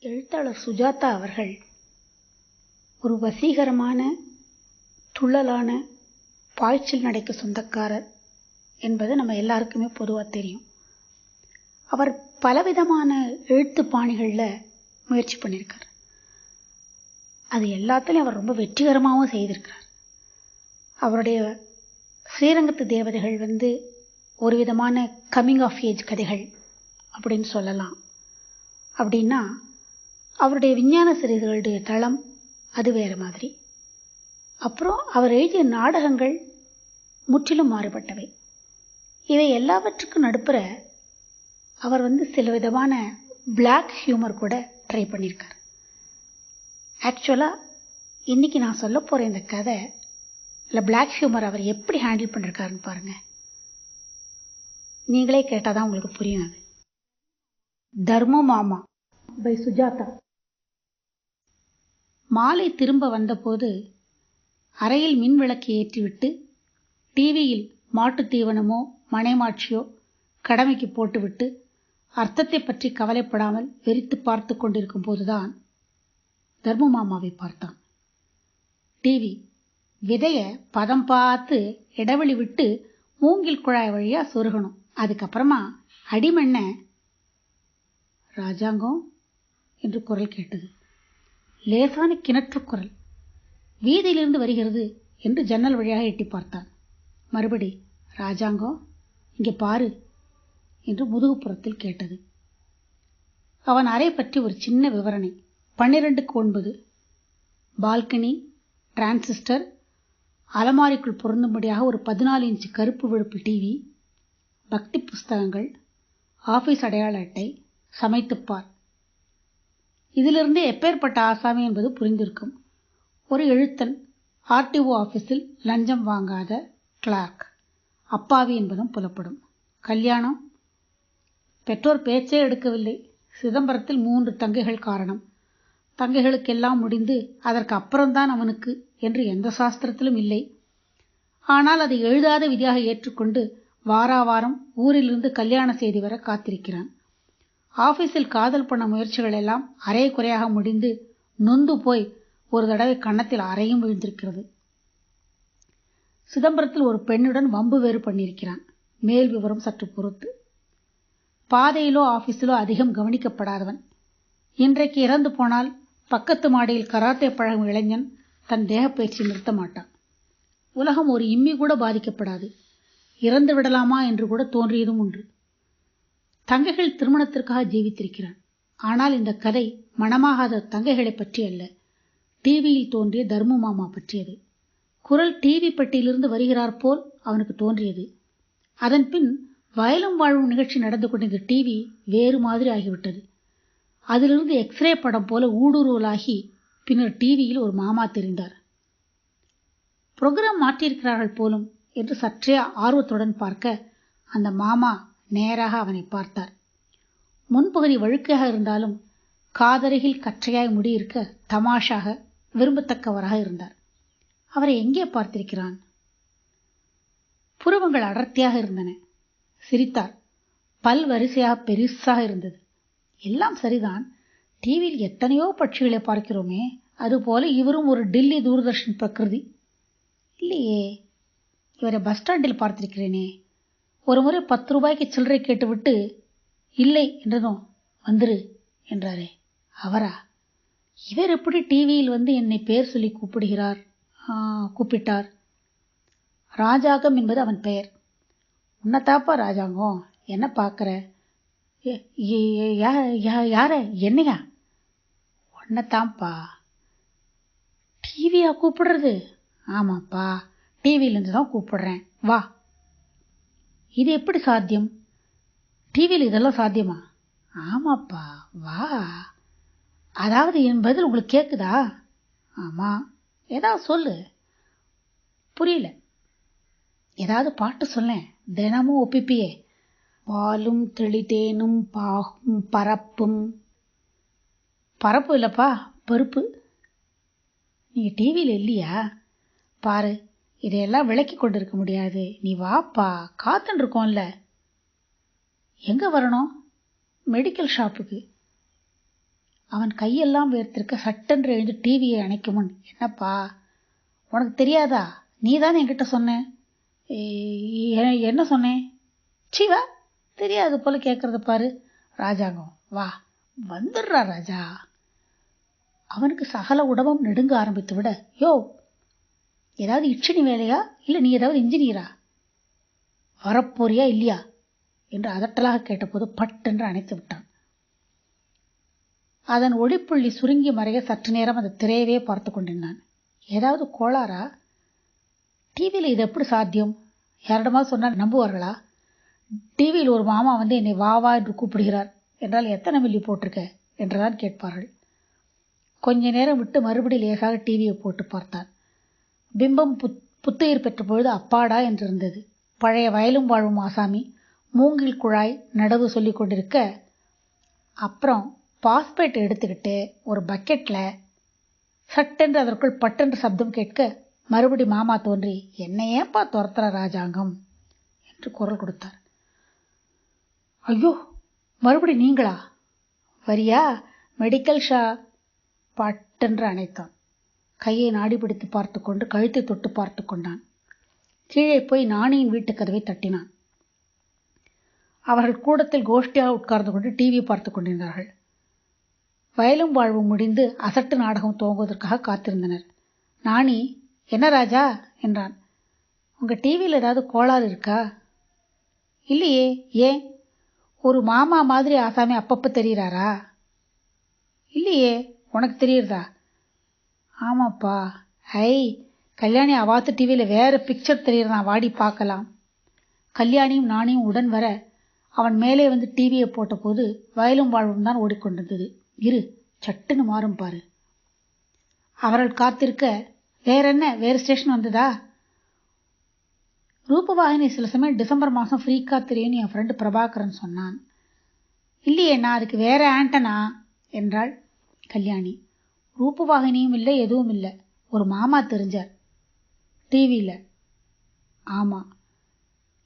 எழுத்தாளர் சுஜாதா அவர்கள் ஒரு வசீகரமான துள்ளலான பாய்ச்சல் நடைக்கு சொந்தக்காரர் என்பது நம்ம எல்லாருக்குமே பொதுவாக தெரியும். அவர் பலவிதமான எழுத்து பாணிகளில் முயற்சி பண்ணியிருக்கார் அது எல்லாத்துலேயும் அவர் ரொம்ப வெற்றிகரமாகவும் செய்திருக்கிறார். அவருடைய ஸ்ரீரங்கத்து தேவதைகள் வந்து ஒரு விதமான கம்மிங் ஆஃப் ஏஜ் கதைகள் அப்படின்னு சொல்லலாம். அப்படின்னா அவருடைய விஞ்ஞான சிறுகளுடைய தளம் அது வேறு மாதிரி. அப்புறம் அவர் எழுதிய நாடகங்கள் முற்றிலும் மாறுபட்டவை. இவை எல்லாவற்றுக்கும் நடுப்புற அவர் வந்து சில விதமான பிளாக் ஹியூமர் கூட ட்ரை பண்ணியிருக்கார் ஆக்சுவலாக இன்றைக்கி நான் சொல்ல போகிற இந்த கதை இல்லை பிளாக் ஹியூமர் அவர் எப்படி ஹேண்டில் பண்ணியிருக்காருன்னு பாருங்கள் நீங்களே கேட்டால் தான் உங்களுக்கு புரியும் அது. தர்ம மாமா. பை சுஜாதா மாலை திரும்ப வந்தபோது அறையில் மின் விளக்கு ஏற்றிவிட்டு டிவியில் மாட்டுத் தீவனமோ மனைமாட்சியோ கடமைக்கு போட்டுவிட்டு அர்த்தத்தை பற்றி கவலைப்படாமல் வெறித்து பார்த்து கொண்டிருக்கும் போதுதான் தர்ம மாமாவை பார்த்தான். டிவி விதைய பதம் பார்த்து இடைவெளி விட்டு மூங்கில் குழாய் வழியா சொருகணும். அதுக்கப்புறமா அடிமண்ண ராஜாங்கம் என்று குரல் கேட்டது. லேசான கிணற்று குரல். வீதியிலிருந்து வருகிறது என்று ஜன்னல் வழியாக எட்டி பார்த்தான். மறுபடி ராஜாங்கம் இங்கே பாரு என்று முதுகுப்புறத்தில் கேட்டது. அவன் அறை பற்றி ஒரு சின்ன விவரணை. பன்னிரெண்டுக்கு ஒன்பது. பால்கனி டிரான்சிஸ்டர் அலமாரிக்குள் பொருந்தும்படியாக ஒரு பதினாலு இன்ச்சு கருப்பு வெளுப்பு டிவி பக்தி புஸ்தகங்கள் ஆஃபீஸ் அடையாள அட்டை சமைத்துப்பார். இதிலிருந்தே எப்பேற்பட்ட ஆசாமி என்பது புரிந்திருக்கும். ஒரு எழுத்தன் ஆர்டிஓ ஆஃபீஸில் லஞ்சம் வாங்காத கிளார்க். அப்பாவி என்பதும் புலப்படும். கல்யாணம்? பெற்றோர் பேச்சே எடுக்கவில்லை. சிதம்பரத்தில் மூன்று தங்கைகள் காரணம். தங்கைகளுக்கெல்லாம் முடிந்து அதற்கு அப்புறம்தான் அவனுக்கு என்று எந்த சாஸ்திரத்திலும் இல்லை. ஆனால் அதை எழுதாத விதியாக ஏற்றுக்கொண்டு வாராவாரம் ஊரிலிருந்து கல்யாண செய்தி வர காத்திருக்கிறான். ஆபீஸில் காதல் பண்ண முயற்சிகள் எல்லாம் அரை குறையாக முடிந்து நொந்து போய் ஒரு தடவை கன்னத்தில் அறையும் விழுந்திருக்கிறது. சிதம்பரத்தில் ஒரு பெண்ணுடன் வம்பு வேறு பண்ணியிருக்கிறான். மேல் விவரம் சற்று பொறுத்து. பாதையிலோ ஆபீஸிலோ அதிகம் கவனிக்கப்படாதவன். இன்றைக்கு இறந்து போனால் பக்கத்து மாடியில் கராத்தே பழகும் இளைஞன் தன் தேகப்பயிற்சி நிறுத்த மாட்டான். உலகம் ஒரு இம்மி கூட பாதிக்கப்படாது. இறந்து விடலாமா என்று கூட தோன்றியதும் உண்டு தங்கைகள் திருமணத்திற்காக ஜீவித்திருக்கிறான். ஆனால் இந்த கதை மனமாகாத தங்கைகளை பற்றி அல்ல. டிவியில் தோன்றிய தர்ம மாமா பற்றியது. குரல் டிவி பெட்டியிலிருந்து வருகிறார் போல் அவனுக்கு தோன்றியது. அதன் பின் வயலும் வாழும் நிகழ்ச்சி நடந்து கொண்டிருந்த டிவி வேறு மாதிரி ஆகிவிட்டது. அதிலிருந்து எக்ஸ்ரே படம் போல ஊடுருவலாகி பின்னர் டிவியில் ஒரு மாமா தெரிந்தார். புரோகிராம் மாற்றியிருக்கிறார்கள் போலும் என்று சற்றே ஆர்வத்துடன் பார்க்க அந்த மாமா நேராக அவனை பார்த்தார். முன்பகுதி வழுக்கையாக இருந்தாலும் காதருகில் கற்றையாய் முடியிருக்க தமாஷாக விரும்பத்தக்கவராக இருந்தார். அவரை எங்கே பார்த்திருக்கிறான்? புருவங்கள் அடர்த்தியாக இருந்தன. சிரித்தார். பல் வரிசையாக பெருசாக இருந்தது. எல்லாம் சரிதான். டிவியில் எத்தனையோ பட்சிகளை பார்க்கிறோமே அதுபோல இவரும் ஒரு டில்லி தூர்தர்ஷன் பிரகிருதி. இல்லையே இவரை பஸ் ஸ்டாண்டில் பார்த்திருக்கிறேனே. ஒரு முறை பத்து ரூபாய்க்கு சில்லறை கேட்டுவிட்டு இல்லை என்றதும் வந்துரு என்றாரே. அவரா? இவர் எப்படி டிவியில் வந்து என்னை பெயர் சொல்லி கூப்பிடுகிறார்? கூப்பிட்டார். ராஜாங்கம் என்பது அவன் பெயர். உன்னத்தாப்பா ராஜாங்கம்? என்ன பார்க்குற யார? என்னையா? உன்னத்தான்ப்பா டிவியா கூப்பிடுறது? ஆமாப்பா. டிவியிலேருந்து தான் கூப்பிடுறேன். வா. இது எப்படி சாத்தியம்? டிவியில் இதெல்லாம் சாத்தியமா? ஆமாப்பா வா. அதாவது என் பதில் உங்களுக்கு கேட்குதா ஆமாம் ஏதாவது சொல்லு. புரியல. ஏதாவது பாட்டு சொல்லேன் தினமும் ஒப்பிப்பியே. பாலும் தெளிதேனும் பாகும் பரப்பும். பரப்பு இல்லைப்பா பருப்பு. நீங்கள் டிவியில் இல்லையா? பாரு. இதையெல்லாம் விளக்கி கொண்டு இருக்க முடியாது. நீ வாப்பா காத்துன்னு இருக்கோம்ல எங்கே வரணும்? மெடிக்கல் ஷாப்புக்கு. அவன் கையெல்லாம் வேர்த்திருக்க சட்டென்று எழுந்து டிவியை அணைக்கும் என்னப்பா உனக்கு தெரியாதா? நீ தானே என்கிட்ட சொன்ன? என்ன சொன்னேன் சீவா தெரியாது போல கேட்கறத பாரு. ராஜாங்கம் வா. வந்துடுறா ராஜா. அவனுக்கு சகல உடம்பும் நெடுங்க ஆரம்பித்து விட யோ ஏதாவது இட்சணி வேலையா? இல்லை நீ ஏதாவது இன்ஜினியரா வரப்போறியா இல்லையா? என்று அதட்டலாக கேட்டபோது பட்டென்று அணைத்து விட்டான். அதன் ஒளிப்புள்ளி சுருங்கி மறைய சற்று நேரம் அந்த திரையவே பார்த்து கொண்டிருந்தான். ஏதாவது கோளாறா? டிவியில் இது எப்படி சாத்தியம்? யாரிடமா சொன்னால் நம்புவார்களா? டிவியில் ஒரு மாமா வந்து என்னை வா வா என்று கூப்பிடுகிறார். என்றால் எத்தனை மில்லி போட்டிருக்க? என்றுதான் கேட்பார்கள். கொஞ்ச நேரம் விட்டு மறுபடி லேசாக டிவியை போட்டு பார்த்தான். பிம்பம் புத் புத்துயிர் பெற்ற பொழுது அப்பாடா என்றிருந்தது. பழைய வயலும் வாழும் ஆசாமி மூங்கில் குழாய் நடவு சொல்லிக் கொண்டிருக்க அப்புறம் பாஸ்பேட் எடுத்துக்கிட்டு ஒரு பக்கெட்டில் சட்டென்று அதற்குள் பட்டென்று சப்தம் கேட்க மறுபடி மாமா தோன்றி என்ன ஏன்பா துரத்துற ராஜாங்கம்? என்று குரல் கொடுத்தார். ஐயோ மறுபடி நீங்களா? வரியா மெடிக்கல் ஷா பட்டென்று அணைத்தான். கையை நாடி பிடித்து பார்த்து கொண்டு கழுத்தை தொட்டு பார்த்து கொண்டான் கீழே போய் நாணியின் வீட்டு கதவை தட்டினான். அவர்கள் கூடத்தில் கோஷ்டியாக உட்கார்ந்து கொண்டு டிவி பார்த்து கொண்டிருந்தார்கள். வயலும் வாழ்வும் முடிந்து அசட்டு நாடகம் துவங்குவதற்காக காத்திருந்தனர். நாணி என்ன ராஜா? என்றான். உங்கள் டிவியில் ஏதாவது கோளாறு இருக்கா? இல்லையே ஏன்? ஒரு மாமா மாதிரி ஆசாமி அப்பப்போ தெரிகிறாரா? இல்லையே உனக்கு தெரியுறதா ஆமாப்பா. ஐ கல்யாணி அவாத்து டிவியில் வேறு பிக்சர் தெரியறான் வாடி பார்க்கலாம் கல்யாணியும் நானையும் உடன் வர அவன் மேலே வந்து டிவியை போட்டபோது வயலும் வாழ்வும் தான் ஓடிக்கொண்டிருந்தது. இரு சட்டுன்னு மாறும் பாரு. அவர்கள் காத்திருக்க வேற என்ன? வேறு ஸ்டேஷன் வந்ததா? ரூபவாகினி சில சமயம் டிசம்பர் மாதம் ஃப்ரீக்காக தெரியும்னு என் ஃப்ரெண்டு பிரபாகரன் சொன்னான். இல்லையே நான் அதுக்கு வேற ஆண்டனா என்றாள் கல்யாணி. ரூபவாகினியும் இல்லை எதுவும் இல்லை. ஒரு மாமா தெரிஞ்சார். டிவியில். ஆமாம்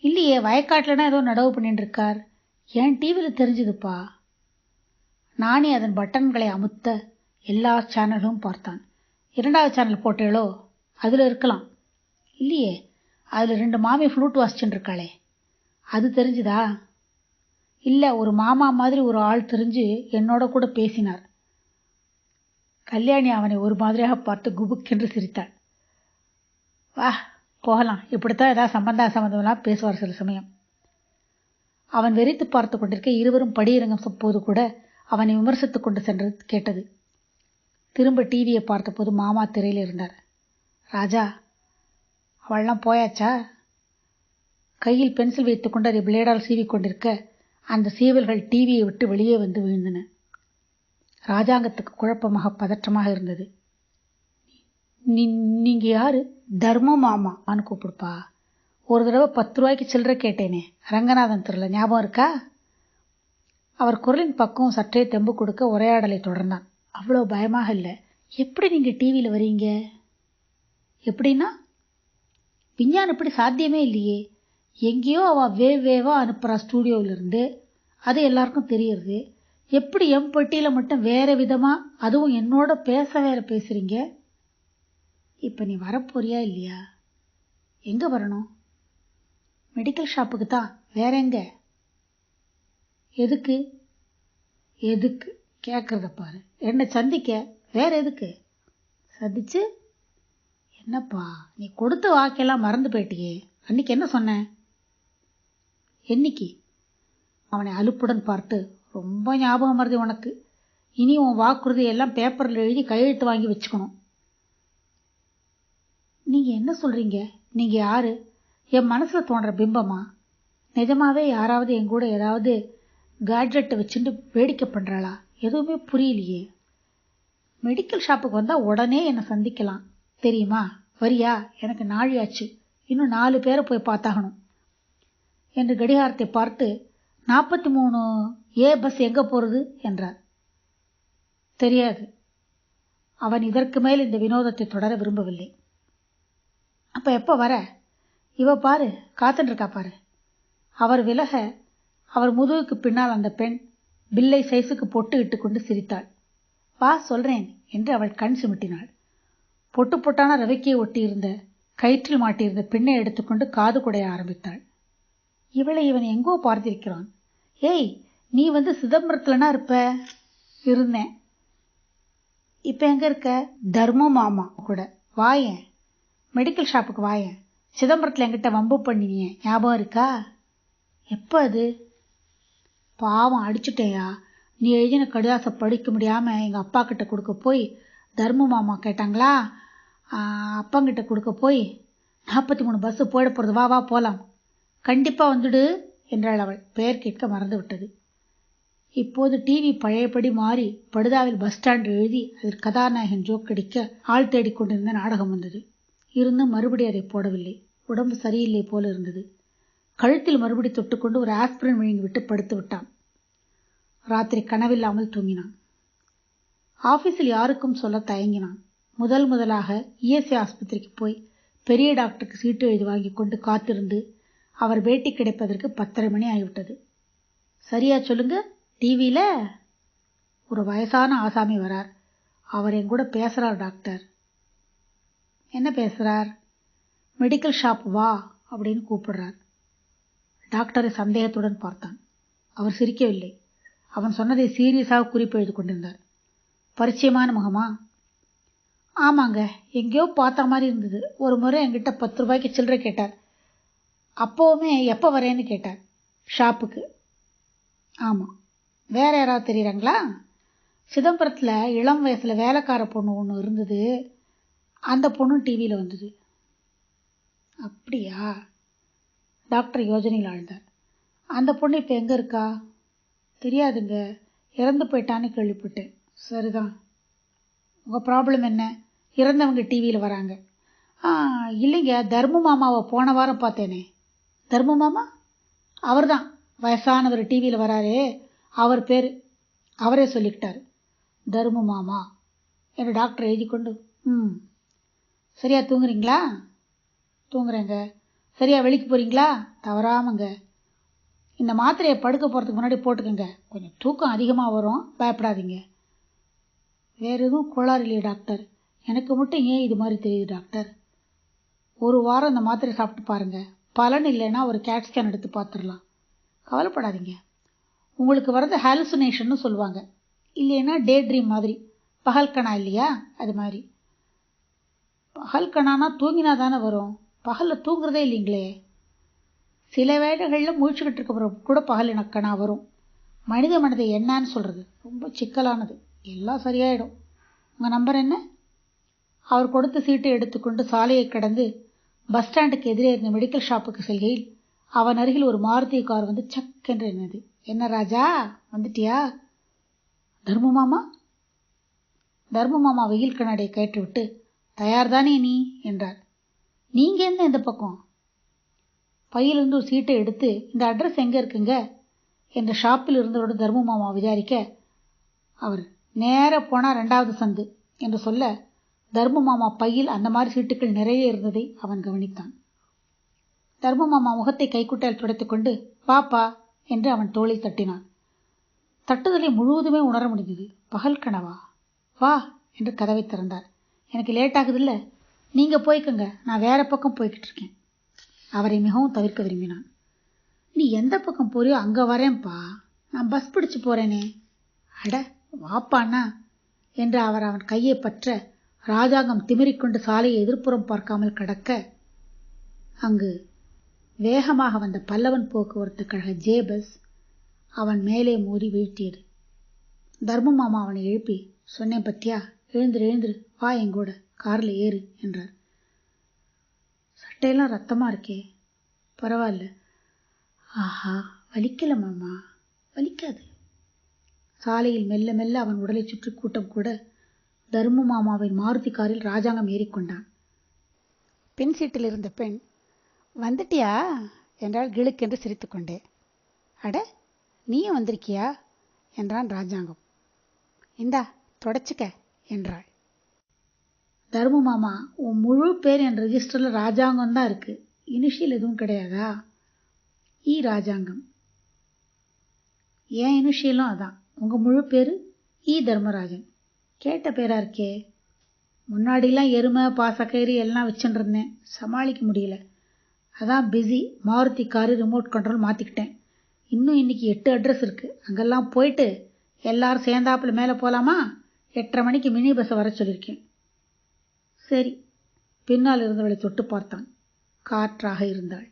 இல்லையே வயக்காட்டில்னா ஏதோ நடவு பண்ணிட்டு இருக்கார் ஏன் டிவியில் தெரிஞ்சுதுப்பா? நானே அதன் பட்டன்களை அமுத்த எல்லா சேனலும் பார்த்தான். இரண்டாவது சேனல் போட்டேளோ? அதில் இருக்கலாம். இல்லையே அதில் ரெண்டு மாமி ஃப்ளூட் வாசிச்சுட்டு இருக்காளே அது தெரிஞ்சுதா? இல்லை ஒரு மாமா மாதிரி ஒரு ஆள் தெரிஞ்சு என்னோட கூட பேசினார். கல்யாணி அவனை ஒரு மாதிரியாக பார்த்து குபுக்கென்று சிரித்தாள். வா போகலாம். இப்படித்தான் ஏதாவது சம்பந்தா சம்பந்தம்லாம் பேசுவார் சில சமயம். அவன் வெறித்து பார்த்து கொண்டிருக்க இருவரும் படியிறங்கும் போது கூட அவனை விமர்சித்துக் கொண்டு சென்றது கேட்டது. திரும்ப டிவியை பார்த்தபோது மாமா திரையில் இருந்தார். ராஜா அவள்லாம் போயாச்சா? கையில் பென்சில் வைத்துக்கொண்டு அதை பிளேடால் சீவிக்கொண்டிருக்க அந்த சீவல்கள் டிவியை விட்டு வெளியே வந்து விழுந்தன. ராஜாங்கத்துக்கு குழப்பமாக பதற்றமாக இருந்தது. நீ நீங்க யாரு? தர்ம மாமான்னு கூப்பிடுப்பா. ஒரு தடவை பத்து ரூபாய்க்கு சில்லற கேட்டேனே. ரங்கநாதன் தெருல ஞாபகம் இருக்கா? அவர் குரலின் பக்கம் சற்றே தெம்பு கொடுக்க உரையாடலை தொடர்ந்தான். அவ்வளோ பயமாக இல்லை. எப்படி நீங்கள் டிவியில் வரீங்க? எப்படின்னா? விஞ்ஞானம் இப்படி சாத்தியமே இல்லையே. எங்கேயோ அவள் வேவ் வேவாக அனுப்புகிறா ஸ்டூடியோவிலிருந்து அது எல்லாருக்கும் தெரியறது. எப்படி என் பெட்டியில் மட்டும் வேறு விதமாக அதுவும் என்னோட பேச வேற பேசுகிறீங்க இப்போ நீ வரப்போறியா இல்லையா? எங்கே வரணும்? மெடிக்கல் ஷாப்புக்கு தான். வேற எங்க? எதுக்கு? எதுக்கு? கேட்குறத பாரு. என்னை சந்திக்க. வேற எதுக்கு? சந்திச்சு என்னப்பா நீ கொடுத்த வாக்கெல்லாம் மறந்து போயிட்டியே. அன்னைக்கு என்ன சொன்ன? என்னைக்கு? அவனை அலுப்புடன் பார்த்து ரொம்ப ஞாபகம் வருது உனக்கு. இனி உன் வாக்குறுதி எல்லாம் பேப்பரில் எழுதி கையெழுத்து வாங்கி வச்சுக்கணும். நீங்கள் என்ன சொல்கிறீங்க நீங்கள் யார்? என் மனசில் தோன்ற பிம்பமா? நிஜமாவே யாராவது என் கூட ஏதாவது கேட்ஜெட்டை வச்சுட்டு வேடிக்கை பண்ணுறாளா எதுவுமே புரியலையே. மெடிக்கல் ஷாப்புக்கு வந்தால் உடனே என்னை சந்திக்கலாம். தெரியுமா? வரியா? எனக்கு நாழியாச்சு. இன்னும் நாலு பேரை போய் பார்த்தாகணும். என்று கடிகாரத்தை பார்த்து நாற்பத்தி மூணு ஏ பஸ் எங்கே போகிறது என்றார். தெரியாது. அவன் இதற்கு மேல் இந்த வினோதத்தை தொடர விரும்பவில்லை. அப்போ எப்போ வர? இவ பாரு காத்துட்டு பாரு. அவர் விலக அவர் முதுகுக்கு பின்னால் அந்த பெண் பில்லை சைஸுக்கு பொட்டு இட்டுக்கொண்டு சிரித்தாள். வா சொல்றேன் என்று அவள் கண் சிமிட்டினாள். பொட்டு பொட்டான ரவிக்கையை ஒட்டியிருந்த கயிற்றில் மாட்டியிருந்த பெண்ணை எடுத்துக்கொண்டு காது குடைய ஆரம்பித்தாள். இவளை இவன் எங்கோ பார்த்திருக்கிறான். ஏய் நீ வந்து சிதம்பரத்துலனா இருப்ப? இருந்தேன். இப்போ எங்கே இருக்க? தர்ம மாமா கூட. வாயேன். மெடிக்கல் ஷாப்புக்கு வாயேன். சிதம்பரத்தில் என்கிட்ட வம்பு பண்ணினிய. ஞாபகம் இருக்கா? எப்போ அது? பாவம் அடிச்சுட்டேயா? நீ எழுதின கடிதாசை படிக்க முடியாமல் எங்கள் அப்பா கிட்ட கொடுக்க போய் தர்ம மாமா கேட்டாங்களா? அப்பங்கிட்ட கொடுக்க போய் நாற்பத்தி மூணு பஸ்ஸு போயிட போகிறது வா வா போகலாம் கண்டிப்பாக வந்துடு என்றாள் அவள். பெயர் கேட்க மறந்து விட்டது இப்போது டிவி பழையபடி மாறி படுதாவில் பஸ் ஸ்டாண்ட் எழுதி அதில் கதாநாயகன் ஜோக் அடிக்க ஆள் தேடிக்கொண்டிருந்த நாடகம் வந்தது. இருந்தும் மறுபடி அதை போடவில்லை. உடம்பு சரியில்லை போல இருந்தது. கழுத்தில் மறுபடி தொட்டுக்கொண்டு ஒரு ஆஸ்பிரின் விழுங்கிவிட்டு படுத்து விட்டான். ராத்திரி கனவில்லாமல் தூங்கினான். ஆபீஸில் யாருக்கும் சொல்ல தயங்கினான். முதல் முதலாக இஎஸ்ஐ ஆஸ்பத்திரிக்கு போய் பெரிய டாக்டருக்கு சீட்டு எழுதி வாங்கி கொண்டு காத்திருந்து அவர் பேட்டி கிடைப்பதற்கு பத்தரை மணி ஆகிவிட்டது. சரியா சொல்லுங்க? டிவியில் ஒரு வயசான ஆசாமி வரார். அவர் என் கூட பேசுகிறார் டாக்டர். என்ன பேசுகிறார் மெடிக்கல் ஷாப் வா அப்படின்னு கூப்பிடுறார். டாக்டரை சந்தேகத்துடன் பார்த்தான். அவர் சிரிக்கவில்லை. அவன் சொன்னதை சீரியஸாக குறிப்பு எழுதி கொண்டிருந்தார். பரிச்சயமான முகமா? ஆமாங்க எங்கேயோ பார்த்த மாதிரி இருந்தது. ஒரு முறை என்கிட்ட பத்து ரூபாய்க்கு சில்லறை கேட்டார். அப்போவுமே எப்போ வரேன்னு கேட்டார். ஷாப்புக்கு. ஆமாம் வேற யாராவது தெரியுறாங்களா? சிதம்பரத்தில் இளம் வயசில் வேலைக்கார பொண்ணு ஒன்று இருந்தது. அந்த பொண்ணும் டிவியில் வந்தது. அப்படியா? டாக்டர் யோஜனையில் ஆழ்ந்தார். அந்த பொண்ணு இப்போ எங்கே இருக்கா? தெரியாதுங்க. இறந்து போயிட்டான்னு கேள்விப்பட்டேன். சரிதான். உங்கள் ப்ராப்ளம் என்ன? இறந்தவங்க டிவியில் வராங்க. இல்லைங்க. தர்ம மாமாவை போன வாரம் பார்த்தேனே. தர்ம மாமா? அவர் தான் வயசானவர் டிவியில் வராரு. அவர் பேர். அவரே சொல்லிக்கிட்டார். தர்ம மாமா என்று டாக்டர் எழுதி கொண்டு ம். சரியா தூங்குறீங்களா? தூங்குறேங்க. சரியா வெளிக்கு போகிறீங்களா தவறாமங்க. இந்த மாத்திரையை படுக்க போகிறதுக்கு முன்னாடி போட்டுக்கோங்க. கொஞ்சம் தூக்கம் அதிகமாக வரும். பயப்படாதீங்க. வேறு எதுவும் கோளாறு இல்லையே டாக்டர் எனக்கு மட்டும் ஏன் இது மாதிரி தெரியுது டாக்டர் ஒரு வாரம் இந்த மாத்திரை சாப்பிட்டு பாருங்கள் பலன் இல்லைன்னா ஒரு கேட் ஸ்கேன் எடுத்து பார்த்துடலாம். கவலைப்படாதீங்க. உங்களுக்கு வர்றது ஹாலுசினேஷன்னு சொல்லுவாங்க. இல்லைன்னா டே ட்ரீம் மாதிரி. பகல் கணா இல்லையா? அது மாதிரி. பகல் கணானா தூங்கினா தானே வரும். பகலில் தூங்குறதே இல்லைங்களே. சில வேலைகளில் முழிச்சுக்கிட்டு இருக்கிற கூட பகல் இனக்கணா வரும். மனித மனதை என்னன்னு சொல்கிறது ரொம்ப சிக்கலானது. எல்லாம் சரியாயிடும். உங்கள் நம்பர் என்ன? அவர் கொடுத்த சீட்டை எடுத்துக்கொண்டு சாலையை கடந்து பஸ் ஸ்டாண்டுக்கு எதிரே இருந்த மெடிக்கல் ஷாப்புக்கு செல்கையில் அவன் அருகில் ஒரு மாருதி கார் வந்து சக் என்று என்னது என்ன ராஜா வந்துட்டியா? தர்ம மாமா. தர்ம மாமா வெயில் கண்ணாடியை கேட்டுவிட்டு தயார்தானே நீ? என்றார். நீங்க என்ன இந்த பக்கம்? பையிலிருந்து ஒரு சீட்டை எடுத்து இந்த அட்ரஸ் எங்க இருக்குங்க? என்ற ஷாப்பில் இருந்தவரோட தர்ம மாமா விசாரிக்க அவர் நேர போனா ரெண்டாவது சந்து என்று சொல்ல தர்ம மாமா பையில் அந்த மாதிரி சீட்டுகள் நிறைய இருந்ததை அவன் கவனித்தான். தர்ம மாமா முகத்தை துடைத்துக் துடைத்துக்கொண்டு பாப்பா என்று அவன் தோளை தட்டினான். தட்டுதலை முழுவதுமே உணர முடிந்தது. பகல் கனவா? வா என்று கதவை திறந்தார். எனக்கு லேட் ஆகுதில்ல நீங்க போய்க்குங்க. நான் வேற பக்கம் போய்கிட்டு இருக்கேன் அவரை மிகவும் தவிர்க்க விரும்பினான். நீ எந்த பக்கம் போறியோ அங்க வரேன்ப்பா. நான் பஸ் பிடிச்சு போறேனே. அட வாப்பாண்ணா என்று அவர் அவன் கையை பற்ற ராஜாங்கம் திமிரிக்கொண்டு சாலையை எதிர்ப்புறம் பார்க்காமல் கடக்க அங்கு வேகமாக வந்த பல்லவன் போக்குவரத்து கழக ஜே பஸ் அவன் மேலே மோதி வீழ்த்தியது. தர்ம மாமா அவனை எழுப்பி சொன்னேன் பத்தியா? எழுந்துரு எழுந்துரு. வா எங்கூட காரில் ஏறு என்றார். சட்டையெல்லாம் ரத்தமாக இருக்கே. பரவாயில்ல. ஆஹா வலிக்கல மாமா. வலிக்காது. சாலையில் மெல்ல மெல்ல அவன் உடலை சுற்றி கூட்டம் கூட தர்ம மாமாவின் மாருதி காரில் ராஜாங்கம் ஏறிக்கொண்டான். பின் சீட்டில் இருந்த பெண் வந்துட்டியா? என்றால் கிழுக்கென்று சிரித்துக்கொண்டே. அட நீயும் வந்திருக்கியா? என்றான் ராஜாங்கம். இந்தா தொடச்சிக்க என்றாள். தர்ம மாமா உன் முழு பேர் என் ரெஜிஸ்டரில் ராஜாங்கம் தான் இருக்கு. இனிஷியல் எதுவும் கிடையாதா? இ ராஜாங்கம். ஏன் இனிஷியலும் அதான். உங்கள் முழு பேர் இ தர்மராஜன். கேட்ட பேரா இருக்கே முன்னாடிலாம் எருமை பாசக்கயிறு எல்லாம் வச்சுட்டு இருந்தேன். சமாளிக்க முடியல. அதான் busy Maruti car remote control மாற்றிக்கிட்டேன் இன்னும் இன்னைக்கு எட்டு அட்ரஸ் இருக்குது அங்கெல்லாம் போயிட்டு எல்லாரும் சேர்ந்தாப்புல மேலே போகலாமா எட்டரை மணிக்கு மினி பஸ்ஸை வர சொல்லியிருக்கேன். சரி. பின்னால் இருந்தவளை தொட்டு பார்த்தான். காற்றாக இருந்தாள்.